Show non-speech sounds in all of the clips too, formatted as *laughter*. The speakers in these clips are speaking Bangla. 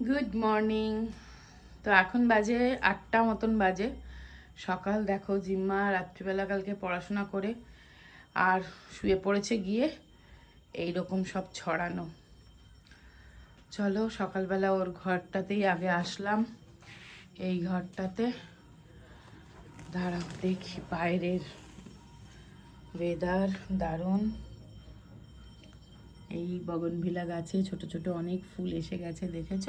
গুড মর্নিং তো এখন বাজে আটটা মতন বাজে। সকাল দেখো, জিম্মা রাত্রিবেলা কালকে পড়াশোনা করে, আর শুয়ে পড়েছে গিয়ে এই রকম সব ছড়ানো। চলো, সকালবেলা ওর ঘরটাতেই আগে আসলাম। এই ঘরটাতে দাঁড়াও, দেখি বাইরের ওয়েদার দারুণ। এই বগনভিলা গাছে ছোট ছোট অনেক ফুল এসে গেছে, দেখেছ?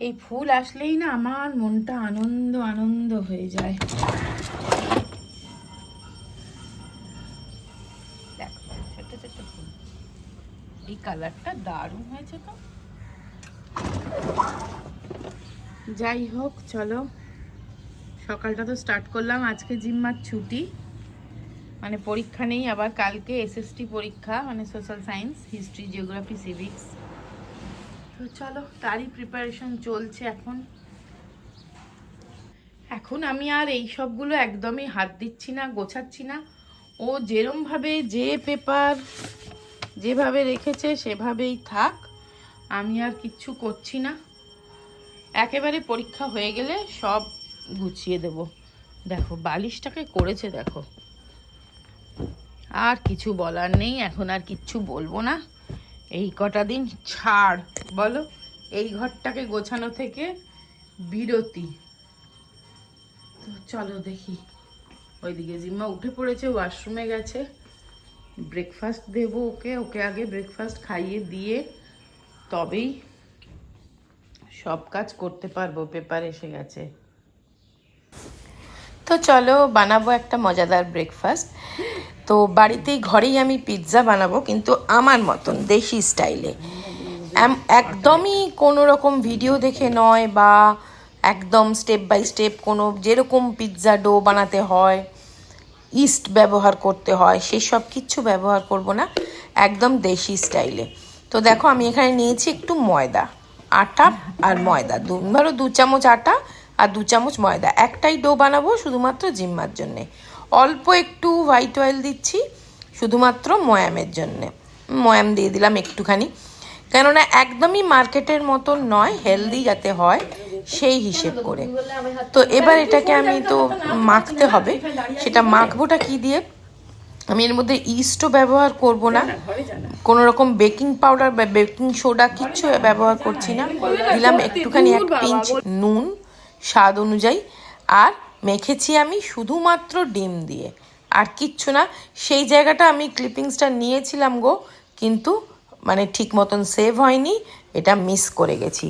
এই ফুল আসলেই না আমার মনটা আনন্দ আনন্দ হয়ে যায়। ফুল। এই কালারটা দারুণ হয়েছে তো। যাই হোক, চলো। সকালটা তো স্টার্ট করলাম, আজকে জিম্মার ছুটি। মানে পরীক্ষা নেই, আবার কালকে এসএসটি পরীক্ষা মানে social science history geography civics তো চলো, তারই প্রিপারেশন চলছে এখন। এখন আমি আর এই সবগুলো একদমই হাত দিচ্ছি না, গোছাচ্ছি না। ও যেরমভাবে যে পেপার যেভাবে রেখেছে সেভাবেই থাক, আমি আর কিচ্ছু করছি না। একেবারে পরীক্ষা হয়ে গেলে সব গুছিয়ে দেব। দেখো, বালিশটাকে করেছে, দেখো। আর কিছু বলার নেই, এখন আর কিচ্ছু বলব না। এই কটা দিন ছাড়, বলো। এই ঘরটাকে গোছানো থেকে বিরতি। তো চলো দেখি। ওইদিকে জিম্মা উঠে পড়েছে, ওয়াশরুমে গেছে। ব্রেকফাস্ট দেবো ওকে ওকে আগে ব্রেকফাস্ট খাইয়ে দিয়ে তবেই সব কাজ করতে পারব, পেপার এসে গেছে। তো চলো, বানাবো একটা মজাদার ব্রেকফাস্ট। তো বাড়িতেই ঘরেই আমি পিৎজা বানাবো, কিন্তু আমার মতন দেশি স্টাইলে একদমই কোনো রকম ভিডিও দেখে নয় বা একদম স্টেপ বাই স্টেপ কোনো যেরকম পিৎজা ডো বানাতে হয় ইস্ট ব্যবহার করতে হয় সেসব কিচ্ছু ব্যবহার করব না, একদম দেশি স্টাইলে তো দেখো, আমি এখানে নিয়েছি একটু ময়দা, আটা আর ময়দা। দু, ধরো দু চামচ আটা আর দু চামচ ময়দা। একটাই ডো বানাবো শুধুমাত্র জিম্মার জন্যে। অল্প একটু হোয়াইট অয়েল দিচ্ছি, শুধুমাত্র ময়ামের জন্যে। ময়াম দিয়ে দিলাম একটুখানি। কেননা একদমই মার্কেটের মতন নয় হেলদি যাতে হয়, সেই হিসেব করে। তো এবার এটাকে আমি তো মাখতে হবে। সেটা মাখবোটা কি দিয়ে? আমি এর মধ্যে ইস্টও ব্যবহার করব না। কোনো রকম বেকিং পাউডার বা বেকিং সোডা কিচ্ছু ব্যবহার করছি না। দিলাম একটুখানি এক পিঞ্চ নুন, স্বাদ অনুযায়ী। আর মেখেছি আমি শুধুমাত্র ডিম দিয়ে। আর কিচ্ছু না, সেই জায়গাটা আমি ক্লিপিংসটা নিয়েছিলাম গো, কিন্তু মানে ঠিক মতন সেভ হয়নি, এটা মিস করে গেছি।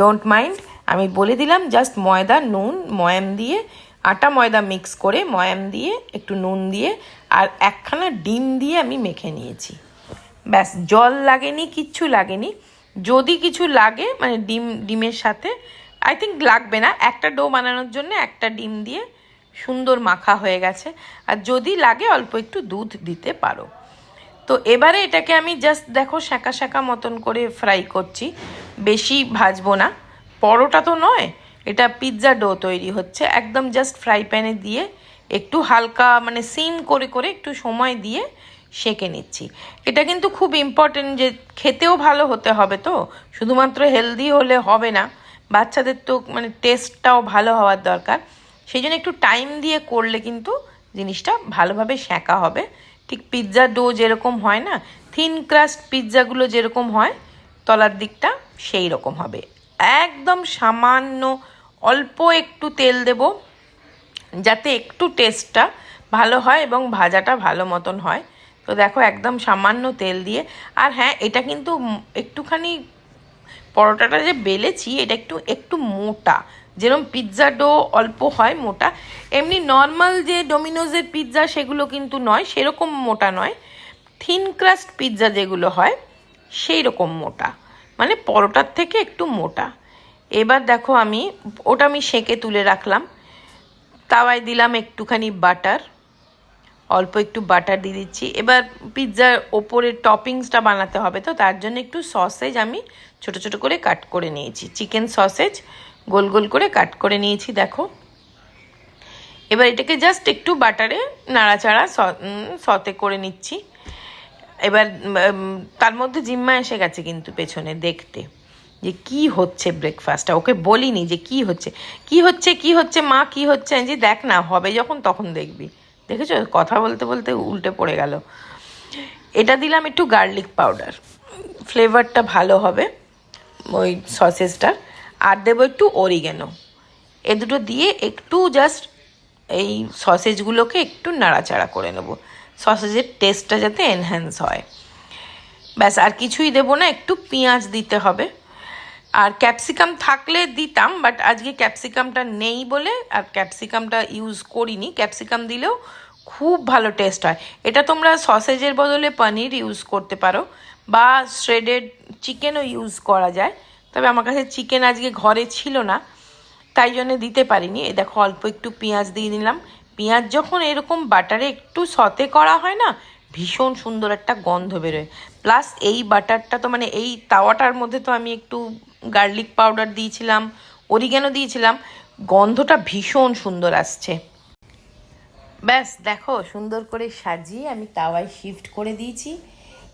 ডোন্ট মাইন্ড আমি বলে দিলাম জাস্ট ময়দা, নুন, ময়াম দিয়ে, আটা ময়দা মিক্স করে ময়াম দিয়ে, একটু নুন দিয়ে, আর একখানা ডিম দিয়ে আমি মেখে নিয়েছি। ব্যাস, জল লাগেনি, কিচ্ছু লাগেনি। যদি কিছু লাগে মানে ডিম, ডিমের সাথে আই থিঙ্ক লাগবে না। একটা ডো বানানোর জন্য একটা ডিম দিয়ে সুন্দর মাখা হয়ে গেছে। আর যদি লাগে, অল্প একটু দুধ দিতে পারো। তো এবারে এটাকে আমি জাস্ট দেখো শাঁকা শাঁকা মতন করে ফ্রাই করছি। বেশি ভাজবো না। পরোটা তো নয়, এটা পিৎজা ডো তৈরি হচ্ছে। একদম জাস্ট ফ্রাই প্যানে দিয়ে একটু হালকা মানে সিম করে করে একটু সময় দিয়ে সেঁকে নিচ্ছি। এটা কিন্তু খুব ইম্পর্টেন্ট যে খেতেও ভালো হতে হবে তো। শুধুমাত্র হেলদি হলে হবে না। বাচ্চাদের তো মানে টেস্টটাও ভালো হওয়ার দরকার। সেই জন্য একটু টাইম দিয়ে করলে কিন্তু জিনিসটা ভালোভাবে সেঁকা হবে। ঠিক পিৎজা ডো যেরকম হয় না থিন ক্রাস্ট পিৎজাগুলো যেরকম হয়, তলার দিকটা সেই রকম হবে। একদম সামান্য অল্প একটু তেল দেব, যাতে একটু টেস্টটা ভালো হয় এবং ভাজাটা ভালো মতন হয়। তো দেখো একদম সামান্য তেল দিয়ে, আর হ্যাঁ এটা কিন্তু একটুখানি পরোটাটা যে বেলেছি, এটা একটু একটু মোটা। যেরকম পিৎজা ডো অল্প হয়, মোটা। এমনি নর্মাল যে ডোমিনোজের পিৎজা সেগুলো কিন্তু নয়, সেরকম মোটা নয়। থিন ক্রাস্ট পিৎজা যেগুলো হয় সেই রকম মোটা। মানে পরোটার থেকে একটু মোটা। এবার দেখো আমি, ওটা আমি সেঁকে তুলে রাখলাম। তাওয়ায় দিলাম একটুখানি বাটার অল্প একটু বাটার দিয়ে দিচ্ছি। এবার পিৎজার ওপরে টপিংসটা বানাতে হবে, তো তার জন্য একটু সসেজ আমি ছোট ছোট করে কাট করে নিয়েছি। চিকেন সসেজ গোল গোল করে কাট করে নিয়েছি, দেখো। এবার এটাকে জাস্ট একটু বাটারে নাড়াচাড়া সতে করে নিচ্ছি। এবার তার মধ্যে জিম্মা এসে গেছে কিন্তু পেছনে দেখতে, যে কি হচ্ছে ব্রেকফাস্টটা ওকে বলিনি যে কি হচ্ছে। কি হচ্ছে কি হচ্ছে, মা কি হচ্ছে, যে দেখ না, হবে যখন তখন দেখবি। দেখেছ? কথা বলতে বলতে উল্টে পড়ে গেল। এটা দিলাম একটু গার্লিক পাউডার ফ্লেভারটা ভালো হবে ওই সসেসটার আর দেবো একটু অরিগেনো এ দুটো দিয়ে একটু জাস্ট এই সসেজগুলোকে একটু নাড়াচাড়া করে নেব। সসেজের টেস্টটা যাতে এনহ্যান্স হয়। ব্যাস, আর কিছুই দেবো না, একটু পেঁয়াজ দিতে হবে। আর ক্যাপসিকাম থাকলে দিতাম বাট আজকে ক্যাপসিকামটা নেই বলে, আর ক্যাপসিকামটা ইউজ করিনি। ক্যাপসিকাম দিলেও খুব ভালো টেস্ট হয়। এটা তোমরা সসেজের বদলে পনির ইউজ করতে পারো, বা শ্রেডেড চিকেনও ইউজ করা যায়। তবে আমার কাছে চিকেন আজকে ঘরে ছিল না, তাই জন্য দিতে পারিনি। এই দেখো, অল্প একটু পেঁয়াজ দিয়ে নিলাম পেঁয়াজ যখন এরকম বাটারে একটু সতে করা হয় না, ভীষণ সুন্দর একটা গন্ধ বেরোয়। প্লাস এই বাটারটা তো মানে এই তাওয়াটার মধ্যে তো আমি একটু গার্লিক পাউডার দিয়েছিলাম, অরিগ্যানো দিয়েছিলাম, গন্ধটা ভীষণ সুন্দর আসছে। ব্যাস, দেখো, সুন্দর করে সাজিয়ে আমি তাওয়ায় শিফট করে দিয়েছি।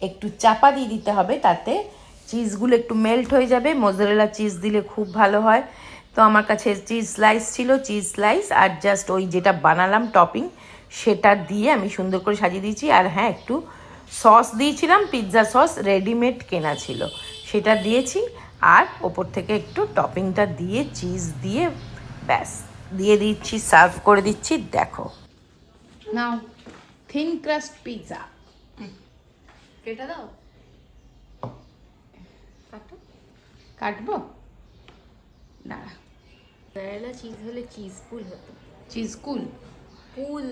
একটু চাপা দিয়ে দিতে হবে তাতে চিজগুলো একটু মেল্ট হয়ে যাবে। মোজারেলা চিজ দিলে খুব ভালো হয়। তো আমার কাছে চিজ স্লাইস ছিল চিজ স্লাইস আর জাস্ট ওই যেটা বানালাম টপিং সেটা দিয়ে আমি সুন্দর করে সাজিয়ে দিয়েছি। আর হ্যাঁ একটু সস দিয়েছিলাম পিৎজা সস রেডিমেড কেনা ছিল। সেটা দিয়েছি। আর ওপর থেকে একটু টপিংটা দিয়ে চিজ দিয়ে ব্যাস দিয়ে দিচ্ছি সার্ভ করে দিচ্ছি দেখো। নাও থিন ক্রাস্ট পিৎজা কেটে দাও। কাটো কাটবো? দাঁড়া মোজারেলা চিজ হলে চিজ ফুল হতো। চিজ কুল ফুল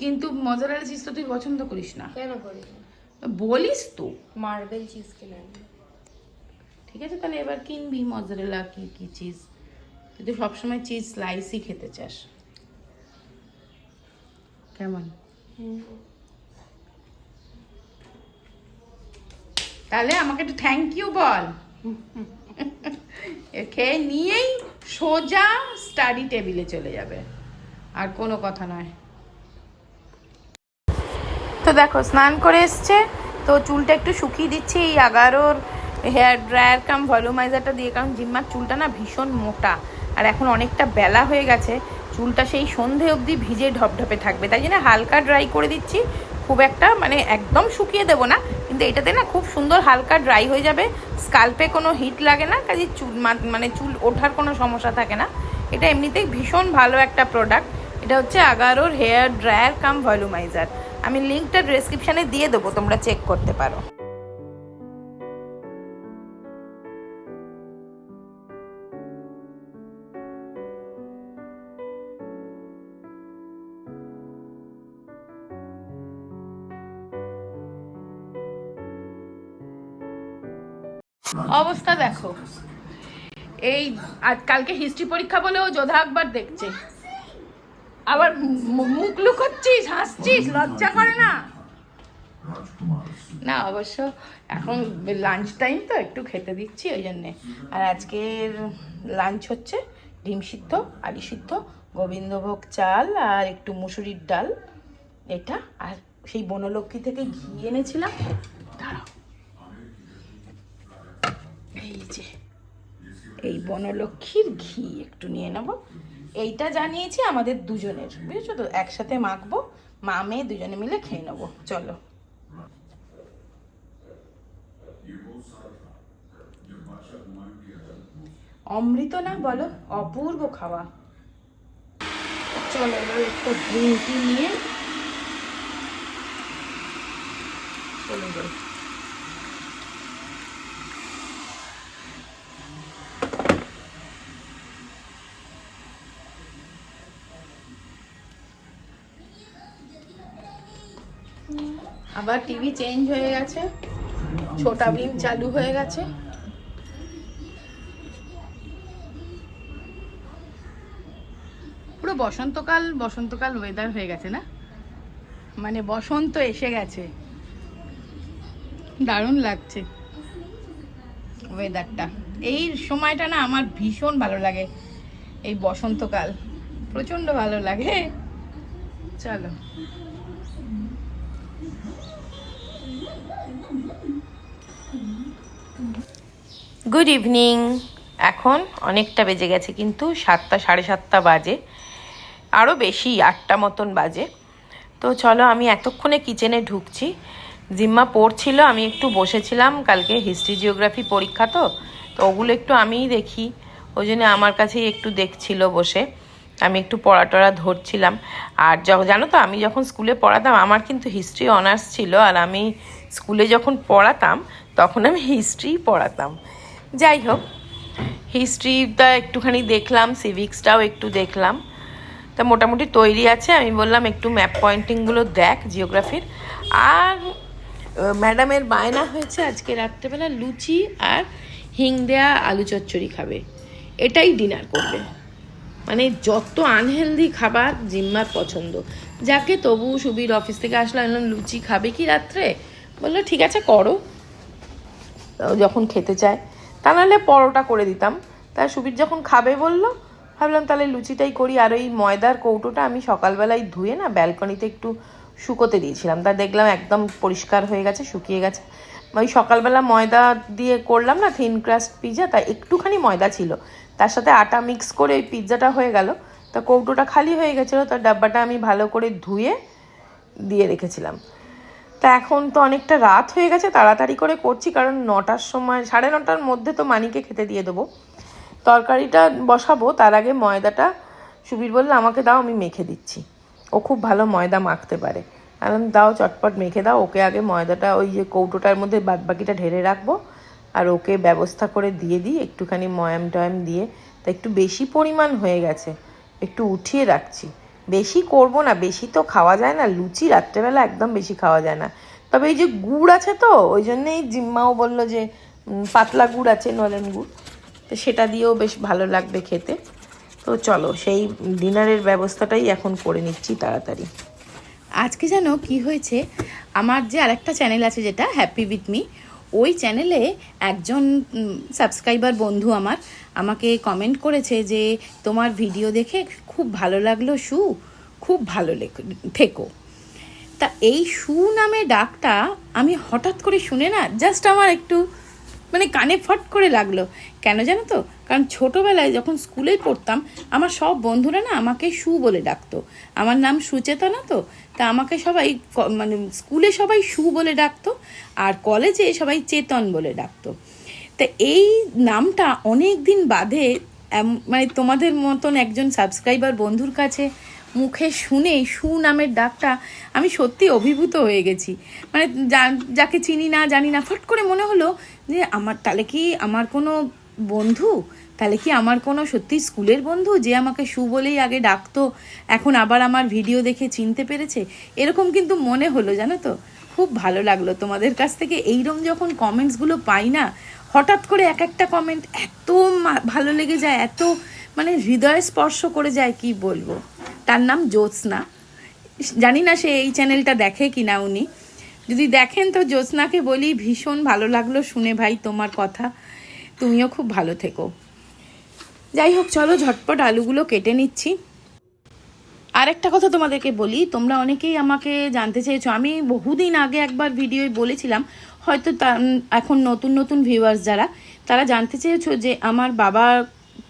কিন্তু মজারালা চিজ তো তুই পছন্দ করিস না। কেন করিস বলিস তো। মার্বেল চিজ কিনে ঠিক আছে? তাহলে এবার কিনবি মজরেলা কি কি চিজ তুই তো সবসময় চিজ স্লাইসই খেতে চাস। কেমন? তাহলে আমাকে একটু থ্যাংক ইউ বল। *laughs* খেয়ে নিয়েই সোজা স্টাডি টেবিলে চলে যাবে। আর কোনো কথা নয়। তো দেখো, স্নান করে এসছে। তো চুলটা একটু শুকিয়ে দিচ্ছি, এই এগারোর হেয়ার ড্রায়ার কাম, ভলিউমাইজারটা দিয়ে, কারণ জিম্মার চুলটা না ভীষণ মোটা। আর এখন অনেকটা বেলা হয়ে গেছে, চুলটা সেই সন্ধে অবধি ভিজে ঢপঢপে থাকবে। তাই জন্য হালকা ড্রাই করে দিচ্ছি। খুব একটা মানে একদম শুকিয়ে দেবো না, কিন্তু এটাতে না খুব সুন্দর হালকা ড্রাই হয়ে যাবে। স্কাল্পে কোনো হিট লাগে না কাজে চুল মানে চুল ওঠার কোনো সমস্যা থাকে না। এটা এমনিতেই ভীষণ ভালো একটা প্রোডাক্ট এটা হচ্ছে আগারোর হেয়ার ড্রায়ার কাম ভলিউমাইজার। আমি লিঙ্কটা ডেসক্রিপশানে দিয়ে দেবো, তোমরা চেক করতে পারো। অবস্থা দেখো। এই আজ কালকে হিস্ট্রি পরীক্ষা বলেও যোধা একবার দেখছে। আবার মুখ লুকোচ্ছিস, হাসছিস, লজ্জা করে না? না, অবশ্য এখন লাঞ্চ টাইম তো, একটু খেতে দিচ্ছি ওই জন্যে। আর আজকের লাঞ্চ হচ্ছে ডিম সিদ্ধ, আলু সিদ্ধ, গোবিন্দভোগ চাল আর একটু মুসুরির ডাল। এটা, আর সেই বনলক্ষ্মী থেকে ঘি এনেছিলাম দাঁড়াও এই যে, এই বনলক্ষ্মীর ঘি একটু নিয়ে নেব। এইটা জানিয়েছি আমাদের দুজনের। বুঝেছ তো? একসাথে মাখবো, মা মেয়ে দুজনে মিলে খেয়ে নেব। চলো। অমৃত না বলো, অপূর্ব খাওয়া। চলো একটু গ্রিন নিয়ে চলে যাই। আবার টিভি চেঞ্জ হয়ে গেছে। ছোটা ভীম চালু হয়ে গেছে। পুরো বসন্তকাল বসন্তকাল ওয়েদার হয়ে গেছে না? মানে বসন্ত এসে গেছে। দারুণ লাগছে ওয়েদারটা এই সময়টা না আমার ভীষণ ভালো লাগে, এই বসন্তকাল। প্রচণ্ড ভালো লাগে। চলো। গুড ইভিনিং এখন অনেকটা বেজে গেছে, কিন্তু সাতটা, সাড়ে সাতটা বাজে। আরও বেশি, আটটা মতন বাজে। তো চলো, আমি এতক্ষণে কিচেনে ঢুকছি। জিম্মা পড়ছিল, আমি একটু বসেছিলাম। কালকে হিস্ট্রি জিওগ্রাফি পরীক্ষা তো তো ওগুলো একটু আমিই দেখি। ওই জন্য আমার কাছেই একটু দেখছিল বসে। আমি একটু পড়া টড়া ধরছিলাম। আর জানো তো, আমি যখন স্কুলে পড়াতাম, আমার কিন্তু হিস্ট্রি অনার্স ছিল। আর আমি স্কুলে যখন পড়াতাম, তখন আমি হিস্ট্রি পড়াতাম। যাই হোক হিস্ট্রিটা একটুখানি দেখলাম সিভিক্সটাও একটু দেখলাম। তা মোটামুটি তৈরি আছে আমি বললাম একটু ম্যাপ পয়েন্টিংগুলো দেখ জিওগ্রাফির আর ম্যাডামের বায়না হয়েছে আজকে রাত্রেবেলা লুচি আর হিং দেয়া আলু চচ্চড়ি খাবে। এটাই ডিনার করবে। মানে যত আনহেলদি খাবার জিম্মার পছন্দ। যাকে তবু সুবীর অফিস থেকে আসলো আমি বললাম, লুচি খাবে কি রাত্রে? বলল ঠিক আছে করো। যখন খেতে চায়। তা নাহলে পরোটা করে দিতাম। তা সুবীর যখন খাবে বলল, ভাবলাম তাহলে লুচিটাই করি। আর ওই ময়দার কৌটোটা আমি সকালবেলায় ধুয়ে না ব্যালকনিতে একটু শুকোতে দিয়েছিলাম। তা দেখলাম একদম পরিষ্কার হয়ে গেছে, শুকিয়ে গেছে। ওই সকালবেলা ময়দা দিয়ে করলাম না থিন ক্রাস্ট পিৎজা তা একটুখানি ময়দা ছিল। তার সাথে আটা মিক্স করে ওই পিৎজাটা হয়ে গেল। তা কৌটোটা খালি হয়ে গেছিল তার ডাব্বাটা আমি ভালো করে ধুয়ে দিয়ে রেখেছিলাম। তা এখন তো অনেকটা রাত হয়ে গেছে, তাড়াতাড়ি করে করছি, কারণ নটার সময়, সাড়ে নটার মধ্যে তো মানিকে খেতে দিয়ে দেবো। তরকারিটা বসাবো, তার আগে ময়দাটা, সুবীর বলল, আমাকে দাও, আমি মেখে দিচ্ছি। ও খুব ভালো ময়দা মাখতে পারে। আমি দাও, চটপট মেখে দাও। ওকে আগে ময়দাটা, ওই যে কৌটোটার মধ্যে বাদবাকিটা ঢেলে রাখব, আর ওকে ব্যবস্থা করে দিয়ে দিই, একটুখানি ময়াম টয়াম দিয়ে। তা একটু বেশি পরিমাণ হয়ে গেছে, একটু উঠিয়ে রাখছি। বেশি করব না, বেশি তো খাওয়া যায় না, লুচি রাত্রেবেলা একদম বেশি খাওয়া যায় না। তবে এই যে গুড় আছে তো, ওই জন্যেই জিম্মাও বলল যে পাতলা গুড় আছে, নলেন গুড়। তো সেটা দিয়েও বেশ ভালো লাগবে খেতে। তো চলো, সেই ডিনারের ব্যবস্থাটাই এখন করে নিচ্ছি তাড়াতাড়ি। আজকে যেন কি হয়েছে, আমার যে আরেকটা চ্যানেল আছে যেটা হ্যাপি উইথ মি ওই চ্যানেলে একজন সাবস্ক্রাইবার বন্ধু আমার, আমাকে কমেন্ট করেছে যে, তোমার ভিডিও দেখে খুব ভালো লাগল, সু, খুব ভালো থেকো। তা এই সু নামে ডাকটা আমি হঠাৎ করে শুনে না জাস্ট আমার একটু মানে কানে ফট করে লাগল। কেন জানো তো? কারণ ছোটোবেলায় যখন স্কুলে পড়তাম, আমার সব বন্ধুরা না আমাকে সু বলে ডাকতো। আমার নাম সুচেতনা তো, তা আমাকে সবাই মানে স্কুলে সবাই সু বলে ডাকতো, আর কলেজে সবাই চেতন বলে ডাকতো। তা এই নামটা অনেক দিন বাদে মানে তোমাদের মতন একজন সাবস্ক্রাইবার বন্ধুর কাছে মুখে শুনে সু নামের ডাকটা আমি সত্যি অভিভূত হয়ে গেছি। মানে যাকে চিনি না, জানি না, ফট করে মনে হলো যে আমার, তাহলে কি আমার কোনো বন্ধু? তাহলে কি আমার কোনো সত্যি স্কুলের বন্ধু যে আমাকে সু বলেই আগে ডাকতো, এখন আবার আমার ভিডিও দেখে চিনতে পেরেছে? এরকম কিন্তু মনে হলো, জানো তো? খুব ভালো লাগল তোমাদের কাছ থেকে। এইরকম যখন কমেন্টসগুলো পাই না হঠাৎ করে এক একটা কমেন্ট এত ভালো লেগে যায়, এত মানে হৃদয় স্পর্শ করে যায়, কি বলব? তার নাম জ্যোৎস্না। জানি না সে এই চ্যানেলটা দেখে কি না উনি। যদি দেখেন তো জ্যোৎস্নাকে বলি, ভীষণ ভালো লাগল শুনে ভাই তোমার কথা। তুমিও খুব ভালো থেকো। যাই হোক, চলো ঝটপট আলুগুলো কেটে নিচ্ছি। আর একটা কথা তোমাদেরকে বলি, তোমরা অনেকেই আমাকে জানতে চেয়েছো। আমি বহুদিন আগে একবার ভিডিওয় বলেছিলাম হয়তো এখন নতুন নতুন ভিউয়ার্স যারা, তারা জানতে চেয়েছো যে আমার বাবা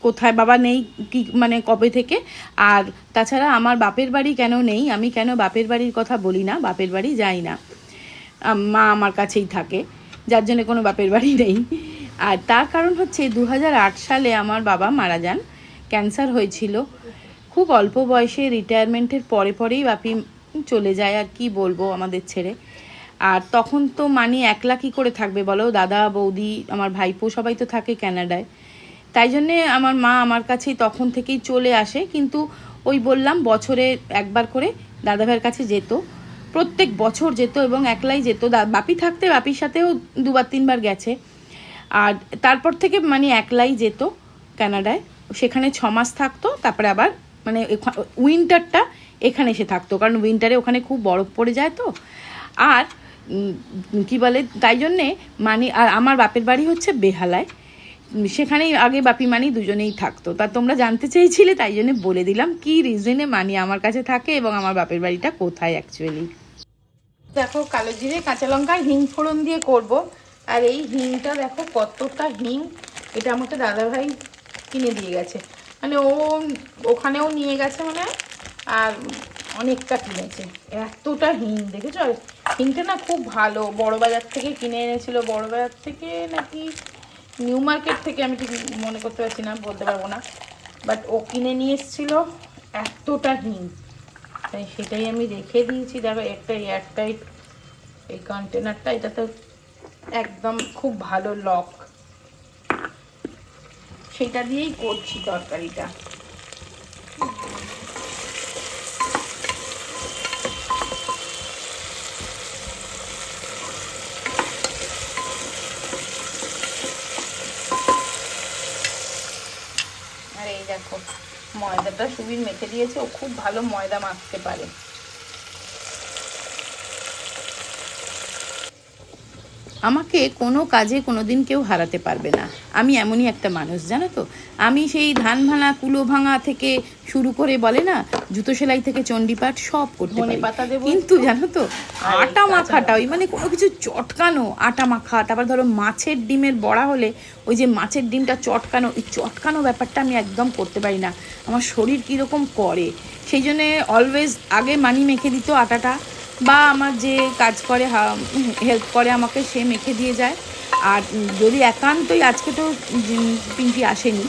কোথায়, বাবা নেই কি মানে কবে থেকে? আর তাছাড়া আমার বাপের বাড়ি কেন নেই? আমি কেন বাপের বাড়ির কথা বলি না? বাপের বাড়ি যাই না। মা আমার কাছেই থাকে, যার জন্য কোনো বাপের বাড়ি নেই। আর তার কারণ হচ্ছে দু হাজার আট সালে আমার বাবা মারা যান, ক্যান্সার হয়েছিল। খুব অল্প বয়সে রিটায়ারমেন্টের পরে পরেই বাপি চলে যায়, আর কি বলব আমাদের ছেড়ে। আর তখন তো মানি একলা কি করে থাকবে, বলো। দাদা, বৌদি, আমার ভাইপো সবাই তো থাকে ক্যানাডায়। তাই জন্যে আমার মা আমার কাছেই তখন থেকেই চলে আসে। কিন্তু ওই বললাম বছরে একবার করে দাদা ভাইয়ের কাছে যেত। প্রত্যেক বছর যেত এবং একলাই যেত। বাপি থাকতে বাপির সাথেও দুবার তিনবার গেছে। আর তারপর থেকে মানে একলাই যেত কানাডায় সেখানে ছ মাস থাকতো, তারপরে আবার মানে উইন্টারটা এখানে এসে থাকতো। কারণ উইন্টারে ওখানে খুব বরফ পড়ে যায় তো। আর কি বলে? তাই জন্যে মানি আর আমার বাপের বাড়ি হচ্ছে বেহালায়। সেখানেই আগে বাপি মানি দুজনেই থাকতো। তা তোমরা জানতে চেয়েছিলে, তাই জন্য বলে দিলাম কি রিজনে মানি আমার কাছে থাকে এবং আমার বাপের বাড়িটা কোথায় অ্যাকচুয়ালি দেখো, কালো জিরে, কাঁচা লঙ্কা, হিং ফোড়ন দিয়ে করব। আর এই হিংটা দেখো কতটা হিং, এটা আমাকে দাদাভাই কিনে দিয়ে গেছে। মানে ও ওখানেও নিয়ে গেছে মানে আর অনেকটা কিনেছে। এতটা হিং, দেখেছ? হিংটা না খুব ভালো। বড় বাজার থেকে কিনে এনেছিল। বড় বাজার থেকে নাকি নিউ মার্কেট থেকে, আমি ঠিক মনে করতে পারছি না, বলতে পারব না। বাট ও কিনে নিয়ে এসেছিল এতটা হিং। তাই সেটাই আমি রেখে দিয়েছি। দেখো, একটা এয়ারটাইট এই কন্টেনারটা, এটা তো একদম খুব ভালো লক। সেটা দিয়েই করছি তরকারিটা আর এই দেখো ময়দাটা সুবির মেখে দিয়েছে, ও খুব ভালো ময়দা মাখতে পারে। আমাকে কোনো কাজে কোনো দিন কেউ হারাতে পারবে না। আমি এমনই একটা মানুষ, জানো তো? আমি সেই ধান ভাঙা কুলো ভাঙা থেকে শুরু করে বলে না জুতো সেলাই থেকে চণ্ডীপাঠ সব করতে পারি। দেবো কিন্তু জানো তো আটা মাখাটা ওই মানে কোনো কিছু চটকানো আটা মাখা তারপর ধরো মাছের ডিমের বড়া হলে ওই যে মাছের ডিমটা চটকানো ওই চটকানো ব্যাপারটা আমি একদম করতে পারি না। আমার শরীর কীরকম করে। সেই জন্যে অলওয়েজ আগে মানি মেখে দিত আটাটা বা আমার যে কাজ করে হেল্প করে আমাকে সে মেখে দিয়ে যায়। আর যদি একান্তই আজকে তো পিঙ্কি আসেনি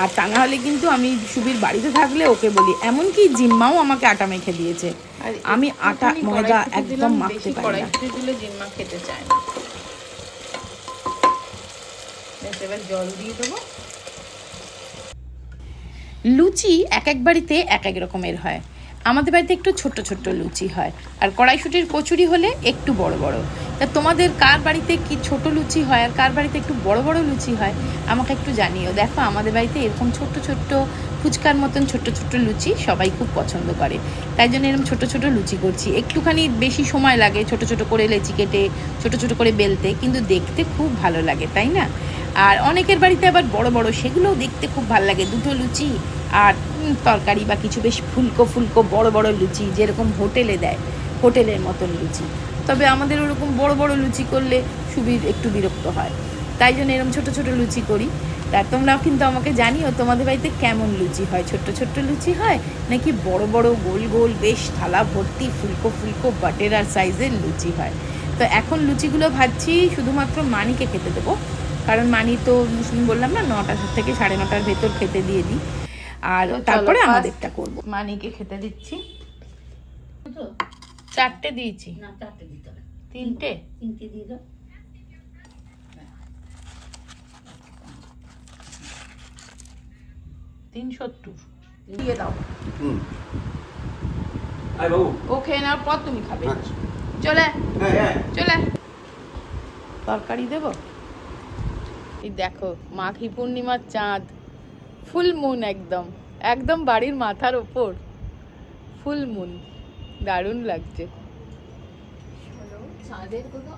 আর তা না হলে কিন্তু আমি সুবীর বাড়িতে থাকলে ওকে বলি। এমনকি জিম্মাও আমাকে আটা মেখে দিয়েছে। আমি আটা ময়দা একদম মাখতে পারি না। দিলে জিম্মা খেতে চায় না। এবার জল দিয়ে দেবো। লুচি এক এক বাড়িতে এক এক রকমের হয়। আমাদের বাড়িতে একটু ছোট ছোট লুচি হয়। আর কড়াইশুটির কচুরি হলে একটু বড় বড়। তা তোমাদের কার বাড়িতে কি ছোট লুচি হয় আর কার বাড়িতে একটু বড় বড় লুচি হয় আমাকে একটু জানিও। দেখো, আমাদের বাড়িতে এরকম ছোট্ট ছোট্ট ফুচকার মতন ছোট্ট ছোট্ট লুচি সবাই খুব পছন্দ করে। তাই জন্য এরকম ছোট ছোট লুচি করছি। একটুখানি বেশি সময় লাগে ছোট ছোট করে লেচি কেটে, ছোট ছোট করে বেলতে, কিন্তু দেখতে খুব ভালো লাগে, তাই না? আর অনেকের বাড়িতে আবার বড় বড়, সেগুলোও দেখতে খুব ভালো লাগে। দুটো লুচি আর তরকারি বা কিছু বেশ ফুলকো ফুলকো বড় বড় লুচি যেরকম হোটেলে দেয়, হোটেলের মতন লুচি। তবে আমাদের ওরকম বড় বড় লুচি করলে সুবির একটু বিরক্ত হয়। তাই জন্য এরকম ছোট ছোট লুচি করি। তা তোমরাও কিন্তু আমাকে জানিও তোমাদের বাড়িতে কেমন লুচি হয়? ছোট্ট ছোট্ট লুচি হয় নাকি বড় বড় গোল গোল বেশ থালা ভর্তি ফুলকো ফুলকো বাটেরার সাইজের লুচি হয়? তো এখন লুচিগুলো ভাজছি শুধুমাত্র মানিকে খেতে দেবো। কারণ মানি তো বললাম না নটা থেকে সাড়ে নটার ভেতর খেতে দিয়ে দিই। আর তারপরে আমাদেরটা করব। মানিকে খেতে দিচ্ছি। চারটে দিয়েছি। না চারটে তিনটে? তিনটে দিয়ে দাও। তিন সত্তর দিয়ে দাও। হুম। ও খেয়ে নেওয়ার পর তুমি খাবে। আচ্ছা। চলে। হ্যাঁ হ্যাঁ। চলে। তরকারি দেব? এই দেখো মাঘী পূর্ণিমার চাঁদ। ফুল মুন একদম। একদম বাড়ির মাথার ওপর। Full moon. দারুণ লাগছে। চাঁদের কোনো